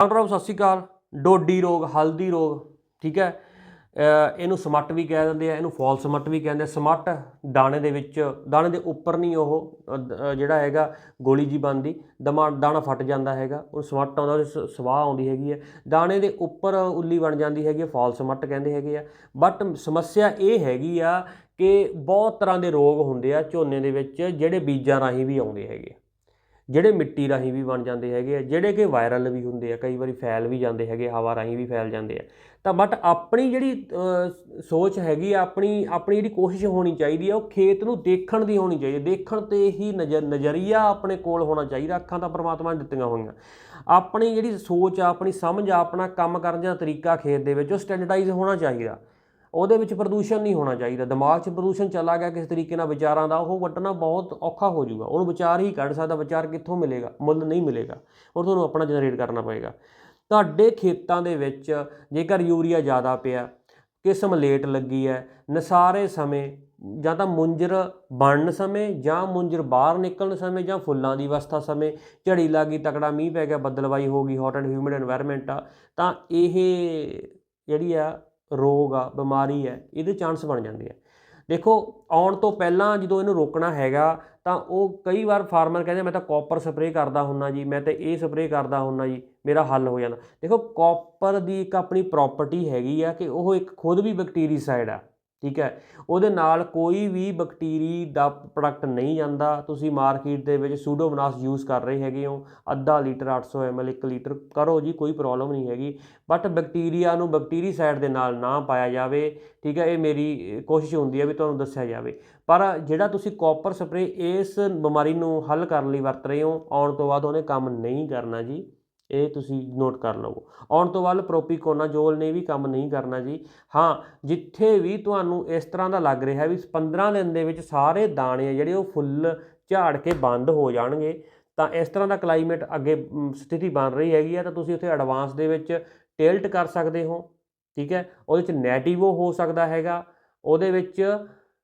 Doctor ਸਾਹਿਬ, ਸਤਿ ਸ਼੍ਰੀ ਅਕਾਲ। ਡੋਡੀ ਰੋਗ, ਹਲਦੀ ਰੋਗ, ਠੀਕ ਹੈ? ਇਹਨੂੰ ਸਮੱਟ ਵੀ ਕਹਿ ਦਿੰਦੇ ਆ, ਇਹਨੂੰ ਫਾਲ ਸਮੱਟ ਵੀ ਕਹਿੰਦੇ ਆ। ਸਮੱਟ ਦਾਣੇ ਦੇ ਵਿੱਚ, ਦਾਣੇ ਦੇ ਉੱਪਰ ਨਹੀਂ ਉਹ ਜਿਹੜਾ ਹੈਗਾ, ਗੋਲੀ ਜੀ ਬਣਦੀ, ਦਮਾ, ਦਾਣਾ ਫਟ ਜਾਂਦਾ ਹੈਗਾ, ਉਹ ਸਮੱਟ ਆਉਂਦਾ, ਉਹਦੇ ਸ- ਸਵਾਹ ਆਉਂਦੀ ਹੈਗੀ ਹੈ। ਦਾਣੇ ਦੇ ਉੱਪਰ ਉੱਲੀ ਬਣ ਜਾਂਦੀ ਹੈਗੀ ਹੈ ਫਾਲ ਸਮੱਟ ਕਹਿੰਦੇ ਹੈਗੇ ਆ। ਬਟ ਸਮੱਸਿਆ ਇਹ ਹੈਗੀ ਆ ਕਿ ਬਹੁਤ ਤਰ੍ਹਾਂ ਦੇ ਰੋਗ ਹੁੰਦੇ ਆ ਝੋਨੇ ਦੇ ਵਿੱਚ, ਜਿਹੜੇ ਬੀਜਾਂ ਰਾਹੀਂ ਵੀ ਆਉਂਦੇ ਹੈਗੇ। ਜਿਹੜੇ ਮਿੱਟੀ ਰਾਹੀਂ ਵੀ ਬਣ ਜਾਂਦੇ ਹੈਗੇ ਆ, ਜਿਹੜੇ ਕਿ ਵਾਇਰਲ ਵੀ ਹੁੰਦੇ ਆ, ਕਈ ਵਾਰੀ ਫੈਲ ਵੀ ਜਾਂਦੇ ਹੈਗੇ, ਹਵਾ ਰਾਹੀਂ ਵੀ ਫੈਲ ਜਾਂਦੇ ਆ। ਤਾਂ ਬਟ ਆਪਣੀ ਜਿਹੜੀ ਸੋਚ ਹੈਗੀ ਆ, ਆਪਣੀ ਆਪਣੀ ਜਿਹੜੀ ਕੋਸ਼ਿਸ਼ ਹੋਣੀ ਚਾਹੀਦੀ ਆ, ਉਹ ਖੇਤ ਨੂੰ ਦੇਖਣ ਦੀ ਹੋਣੀ ਚਾਹੀਦੀ ਦੇਖਣ ਤੇ ਹੀ ਨਜ਼ਰ ਨਜ਼ਰੀਆ ਆਪਣੇ ਕੋਲ ਹੋਣਾ ਚਾਹੀਦਾ, ਅੱਖਾਂ ਤਾਂ ਪਰਮਾਤਮਾ ਨੇ ਦਿੱਤੀਆਂ ਹੋਈਆਂ। ਆਪਣੀ ਜਿਹੜੀ ਸੋਚ ਆ, ਆਪਣੀ ਸਮਝ ਆ, ਆਪਣਾ ਕੰਮ ਕਰਨ ਦਾ ਤਰੀਕਾ ਖੇਤ ਦੇ ਵਿੱਚ, ਉਹ ਸਟੈਂਡਰਡਾਈਜ਼ ਹੋਣਾ ਚਾਹੀਦਾ। ਉਹਦੇ ਵਿੱਚ ਪ੍ਰਦੂਸ਼ਣ ਨਹੀਂ ਹੋਣਾ ਚਾਹੀਦਾ। ਦਿਮਾਗ 'ਚ ਪ੍ਰਦੂਸ਼ਣ ਚਲਾ ਗਿਆ ਕਿਸ ਤਰੀਕੇ ਨਾਲ ਵਿਚਾਰਾਂ ਦਾ, ਉਹ ਵੱਟਣਾ ਬਹੁਤ ਔਖਾ ਹੋ ਜਾਊਗਾ। ਉਹਨੂੰ ਵਿਚਾਰ ਹੀ ਕੱਢ ਸਕਦਾ, ਵਿਚਾਰ ਕਿੱਥੋਂ ਮਿਲੇਗਾ? ਮੁੱਲ ਨਹੀਂ ਮਿਲੇਗਾ। ਔਰ ਤੁਹਾਨੂੰ ਆਪਣਾ ਜਨਰੇਟ ਕਰਨਾ ਪਏਗਾ। ਤੁਹਾਡੇ ਖੇਤਾਂ ਦੇ ਵਿੱਚ ਜੇਕਰ ਯੂਰੀਆ ਜ਼ਿਆਦਾ ਪਿਆ, ਕਿਸਮ ਲੇਟ ਲੱਗੀ ਹੈ, ਨਸਾਰੇ ਸਮੇਂ ਜਾਂ ਤਾਂ ਮੁੰਜਰ ਬਣਨ ਸਮੇਂ ਜਾਂ ਮੁੰਜਰ ਬਾਹਰ ਨਿਕਲਣ ਸਮੇਂ ਜਾਂ ਫੁੱਲਾਂ ਦੀ ਅਵਸਥਾ ਸਮੇਂ, ਝੜੀ ਲੱਗੀ, ਤਕੜਾ ਮੀਂਹ ਪੈ ਗਿਆ, ਬੱਦਲਵਾਈ ਹੋ ਗਈ ਹੌਟ ਐਂਡ ਹਿਊਮਿਡ এনवायरमेंट ਆ, ਤਾਂ ਇਹ ਜਿਹੜੀ ਆ ਰੋਗ ਆ, ਬਿਮਾਰੀ ਹੈ, ਇਹਦੇ ਚਾਂਸ ਬਣ ਜਾਂਦੇ ਆ। ਦੇਖੋ, ਆਉਣ ਤੋਂ ਪਹਿਲਾਂ ਜਦੋਂ ਇਹਨੂੰ ਰੋਕਣਾ ਹੈਗਾ, ਤਾਂ ਉਹ ਕਈ ਵਾਰ ਫਾਰਮਰ ਕਹਿੰਦੇ ਮੈਂ ਤਾਂ ਕਾਪਰ ਸਪਰੇਅ ਕਰਦਾ ਹੁੰਨਾ ਜੀ, ਮੈਂ ਤਾਂ ਇਹ ਸਪਰੇਅ ਕਰਦਾ ਹੁੰਨਾ ਜੀ, ਮੇਰਾ ਹੱਲ ਹੋ ਜਾਂਦਾ। ਦੇਖੋ ਕਾਪਰ ਦੀ ਇੱਕ ਆਪਣੀ ਪ੍ਰਾਪਰਟੀ ਹੈਗੀ ਆ ਕਿ ਉਹ ਇੱਕ ਖੁਦ ਵੀ ਬੈਕਟੀਰੀਸਾਈਡ ਆ। ਠੀਕ ਹੈ। ਉਹਦੇ ਨਾਲ ਕੋਈ ਵੀ ਬੈਕਟੀਰੀ ਦਾ ਪ੍ਰੋਡਕਟ ਨਹੀਂ ਜਾਂਦਾ। ਤੁਸੀਂ ਮਾਰਕੀਟ ਦੇ ਵਿੱਚ ਸੂਡੋਮੋਨਾਸ ਯੂਜ਼ ਕਰ ਰਹੇ ਹੈਗੇ ਹੋ। ਅੱਧਾ ਲੀਟਰ 800 ml 1 ਲੀਟਰ ਕਰੋ ਜੀ, ਕੋਈ ਪ੍ਰੋਬਲਮ ਨਹੀਂ ਹੈਗੀ। ਬਟ ਬੈਕਟੀਰੀਆ ਨੂੰ ਬੈਕਟੀਰੀ ਸਾਈਡ ਦੇ ਨਾਲ ਨਾ ਪਾਇਆ ਜਾਵੇ, ਠੀਕ ਹੈ। ਇਹ ਮੇਰੀ ਕੋਸ਼ਿਸ਼ ਹੁੰਦੀ ਹੈ ਵੀ ਤੁਹਾਨੂੰ ਦੱਸਿਆ ਜਾਵੇ। ਪਰ ਜਿਹੜਾ ਤੁਸੀਂ ਕਾਪਰ ਸਪਰੇ ਇਸ ਬਿਮਾਰੀ ਨੂੰ ਹੱਲ ਕਰਨ ਲਈ ਵਰਤ ਰਹੇ ਹੋ, ਆਉਣ ਤੋਂ ਬਾਅਦ ਉਹਨੇ ਕੰਮ ਨਹੀਂ ਕਰਨਾ ਜੀ। ਇਹ ਤੁਸੀਂ ਨੋਟ ਕਰ ਲਵੋ। ਆਉਣ ਤੋਂ ਬਾਅਦ ਪ੍ਰੋਪੀਕੋਨਾਜੋਲ ਨੇ ਵੀ ਕੰਮ ਨਹੀਂ ਕਰਨਾ ਜੀ। ਹਾਂ, ਜਿੱਥੇ ਵੀ ਤੁਹਾਨੂੰ ਇਸ ਤਰ੍ਹਾਂ ਦਾ ਲੱਗ ਰਿਹਾ ਵੀ 15 ਦਿਨ ਦੇ ਵਿੱਚ ਸਾਰੇ ਦਾਣੇ ਆ ਜਿਹੜੇ ਉਹ ਫੁੱਲ ਝਾੜ ਕੇ ਬੰਦ ਹੋ ਜਾਣਗੇ, ਤਾਂ ਇਸ ਤਰ੍ਹਾਂ ਦਾ ਕਲਾਈਮੇਟ ਅੱਗੇ ਸਥਿਤੀ ਬਣ ਰਹੀ ਹੈਗੀ ਆ, ਤਾਂ ਤੁਸੀਂ ਉੱਥੇ ਐਡਵਾਂਸ ਦੇ ਵਿੱਚ ਟੇਲਟ ਕਰ ਸਕਦੇ ਹੋ, ਠੀਕ ਹੈ? ਉਹਦੇ ਵਿੱਚ ਨੈਟਿਵੋ ਹੋ ਸਕਦਾ ਹੈਗਾ, ਉਹਦੇ ਵਿੱਚ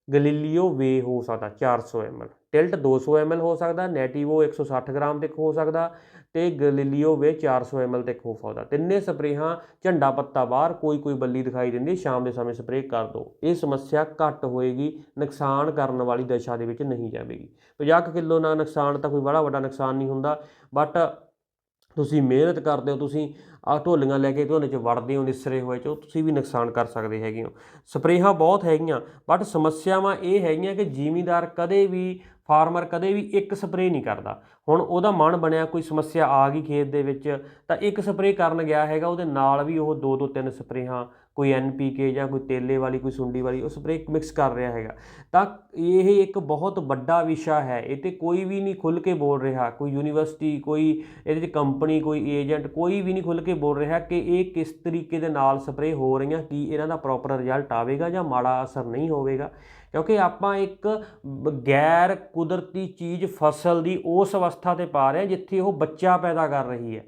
ਗਲੀਲੀਓ ਵੇ ਹੋ ਸਕਦਾ 400 ml ਟਿਲਟ 200 ml ਹੋ ਸਕਦਾ ਨੈਟਿਵੋ 160 ਗ੍ਰਾਮ ਤੱਕ ਹੋ ਸਕਦਾ ਤੇ ਗਲੀਲੀਓ ਵੇ 400 ml ਤੱਕ ਹੋ ਸਕਦਾ। ਤਿੰਨੇ ਸਪਰੇਹਾਂ ਝੰਡਾ ਪੱਤਾ ਬਾਹਰ, ਕੋਈ ਕੋਈ ਬੱਲੀ ਦਿਖਾਈ ਦਿੰਦੀ, ਸ਼ਾਮ ਦੇ ਸਮੇਂ ਸਪਰੇਅ ਕਰ ਦਿਓ ਇਹ ਸਮੱਸਿਆ ਘੱਟ ਹੋਏਗੀ, ਨੁਕਸਾਨ ਕਰਨ ਵਾਲੀ ਦਸ਼ਾ ਦੇ ਵਿੱਚ ਨਹੀਂ ਜਾਵੇਗੀ। 50 ਕਿਲੋ ਨਾਲ ਨੁਕਸਾਨ ਤਾਂ ਕੋਈ ਬੜਾ ਵੱਡਾ ਨੁਕਸਾਨ ਨਹੀਂ ਹੁੰਦਾ ਬਟ ਤੁਸੀਂ ਮਿਹਨਤ ਕਰਦੇ ਹੋ, ਤੁਸੀਂ ਆ ਢੋਲੀਆਂ ਲੈ ਕੇ ਝੋਨੇ 'ਚ ਵੜਦੇ ਹੋ, ਨਿਸਰੇ ਹੋਏ 'ਚ ਉਹ ਤੁਸੀਂ ਵੀ ਨੁਕਸਾਨ ਕਰ ਸਕਦੇ ਹੈਗੇ ਹੋ। ਸਪਰੇਹਾਂ ਬਹੁਤ ਹੈਗੀਆਂ ਬਟ ਸਮੱਸਿਆਵਾਂ ਇਹ ਹੈਗੀਆਂ ਕਿ ਜ਼ਿਮੀਦਾਰ ਕਦੇ ਵੀ ਫਾਰਮਰ ਕਦੇ ਵੀ ਇੱਕ ਸਪਰੇਅ ਨਹੀਂ ਕਰਦਾ। ਹੁਣ ਉਹਦਾ ਮਨ ਬਣਿਆ, ਕੋਈ ਸਮੱਸਿਆ ਆ ਗਈ ਖੇਤ ਦੇ ਵਿੱਚ, ਤਾਂ ਇੱਕ ਸਪਰੇਅ ਕਰਨ ਗਿਆ ਹੈਗਾ, ਉਹਦੇ ਨਾਲ ਵੀ ਉਹ ਦੋ ਦੋ ਤਿੰਨ ਸਪਰੇਹਾਂ ਕੋਈ ਐਨਪੀਕੇ ਜਾਂ ਕੋਈ ਤੇਲੇ ਵਾਲੀ, ਕੋਈ ਸੁੰਡੀ ਵਾਲੀ, ਉਹ ਸਪਰੇਅ ਮਿਕਸ ਕਰ ਰਿਹਾ ਹੈਗਾ। ਤਾਂ ਇਹ ਇੱਕ ਬਹੁਤ ਵੱਡਾ ਵਿਸ਼ਾ ਹੈ। ਇਹ ਤੇ ਕੋਈ ਵੀ ਨਹੀਂ ਖੁੱਲ ਕੇ ਬੋਲ ਰਿਹਾ। ਕੋਈ ਯੂਨੀਵਰਸਿਟੀ, ਕੋਈ ਇਹਦੇ 'ਚ ਕੰਪਨੀ, ਕੋਈ ਏਜੰਟ, ਕੋਈ ਵੀ ਨਹੀਂ ਖੁੱਲ ਕੇ ਬੋਲ ਰਿਹਾ ਕਿ ਇਹ ਕਿਸ ਤਰੀਕੇ ਦੇ ਨਾਲ ਸਪਰੇਅ ਹੋ ਰਹੀਆਂ, ਕੀ ਇਹਨਾਂ ਦਾ ਪ੍ਰੋਪਰ ਰਿਜ਼ਲਟ ਆਵੇਗਾ ਜਾਂ ਮਾੜਾ ਅਸਰ ਨਹੀਂ ਹੋਵੇਗਾ। ਕਿਉਂਕਿ ਆਪਾਂ ਇੱਕ ਗੈਰ ਕੁਦਰਤੀ ਚੀਜ਼ ਫਸਲ ਦੀ ਉਸ ਅਵਸਥਾ ਤੇ ਪਾ ਰਹੇ ਹਾਂ ਜਿੱਥੇ ਉਹ ਬੱਚਾ ਪੈਦਾ ਕਰ ਰਹੀ ਹੈ।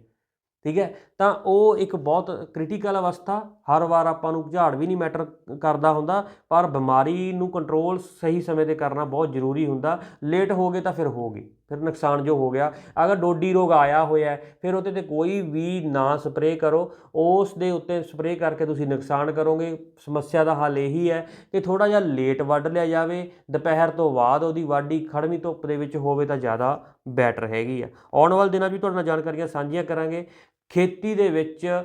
ਠੀਕ ਹੈ? ਤਾਂ ਉਹ ਇੱਕ ਬਹੁਤ ਕ੍ਰਿਟੀਕਲ ਅਵਸਥਾ, ਹਰ ਵਾਰ ਆਪਾਂ ਨੂੰ ਝਾੜ ਵੀ ਨਹੀਂ ਮੈਟਰ ਕਰਦਾ ਹੁੰਦਾ, ਪਰ ਬਿਮਾਰੀ ਨੂੰ ਕੰਟਰੋਲ ਸਹੀ ਸਮੇਂ ਤੇ ਕਰਨਾ ਬਹੁਤ ਜ਼ਰੂਰੀ ਹੁੰਦਾ। ਲੇਟ ਹੋ ਗਏ ਤਾਂ ਫਿਰ ਹੋ ਗਈ ਫਿਰ ਨੁਕਸਾਨ ਜੋ ਹੋ ਗਿਆ। ਅਗਰ ਡੋਡੀ ਰੋਗ ਆਇਆ ਹੋਇਆ, ਫਿਰ ਉਹਦੇ ਤੇ ਕੋਈ ਵੀ ਨਾ ਸਪਰੇਅ ਕਰੋ। ਉਸ ਦੇ ਉੱਤੇ ਸਪਰੇਅ ਕਰਕੇ ਤੁਸੀਂ ਨੁਕਸਾਨ ਕਰੋਗੇ। ਸਮੱਸਿਆ ਦਾ ਹੱਲ ਇਹੀ ਹੈ ਕਿ ਥੋੜਾ ਜਿਹਾ ਲੇਟ ਵੱਢ ਲਿਆ ਜਾਵੇ। ਦੁਪਹਿਰ ਤੋਂ ਬਾਅਦ ਉਹਦੀ ਵਾਢੀ ਖੜਵੀਂ ਧੁੱਪ ਦੇ ਵਿੱਚ ਹੋਵੇ ਤਾਂ ਜ਼ਿਆਦਾ ਬੈਟਰ ਹੈਗੀ ਆ। ਆਉਣ ਵਾਲੇ ਦਿਨਾਂ ਵੀ ਤੁਹਾਡੇ ਨਾਲ ਜਾਣਕਾਰੀਆਂ ਸਾਂਝੀਆਂ ਕਰਾਂਗੇ। ਖੇਤੀ ਦੇ ਵਿੱਚ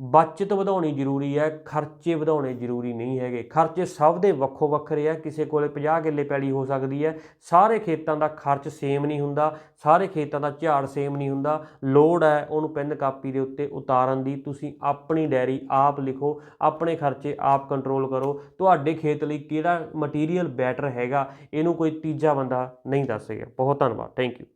ਬਚਤ ਵਧਾਉਣੀ ਜ਼ਰੂਰੀ ਹੈ, ਖਰਚੇ ਵਧਾਉਣੇ ਜ਼ਰੂਰੀ ਨਹੀਂ ਹੈਗੇ। ਖਰਚੇ ਸਭ ਦੇ ਵੱਖੋ ਵੱਖਰੇ ਆ, ਕਿਸੇ ਕੋਲੇ 50 ਕਿੱਲੇ ਪੈਲੀ ਹੋ ਸਕਦੀ ਹੈ। ਸਾਰੇ ਖੇਤਾਂ ਦਾ ਖਰਚ ਸੇਮ ਨਹੀਂ ਹੁੰਦਾ, ਸਾਰੇ ਖੇਤਾਂ ਦਾ ਝਾੜ ਸੇਮ ਨਹੀਂ ਹੁੰਦਾ। ਲੋੜ ਹੈ ਉਹਨੂੰ ਪੈਨ ਕਾਪੀ ਦੇ ਉੱਤੇ ਉਤਾਰਨ ਦੀ। ਤੁਸੀਂ ਆਪਣੀ ਡਾਇਰੀ ਆਪ ਲਿਖੋ, ਆਪਣੇ ਖਰਚੇ ਆਪ ਕੰਟਰੋਲ ਕਰੋ। ਤੁਹਾਡੇ ਖੇਤ ਲਈ ਕਿਹੜਾ ਮਟੀਰੀਅਲ ਬੈਟਰ ਹੈਗਾ, ਇਹਨੂੰ ਕੋਈ ਤੀਜਾ ਬੰਦਾ ਨਹੀਂ ਦੱਸ ਸਕਿਆ। ਬਹੁਤ ਧੰਨਵਾਦ। Thank you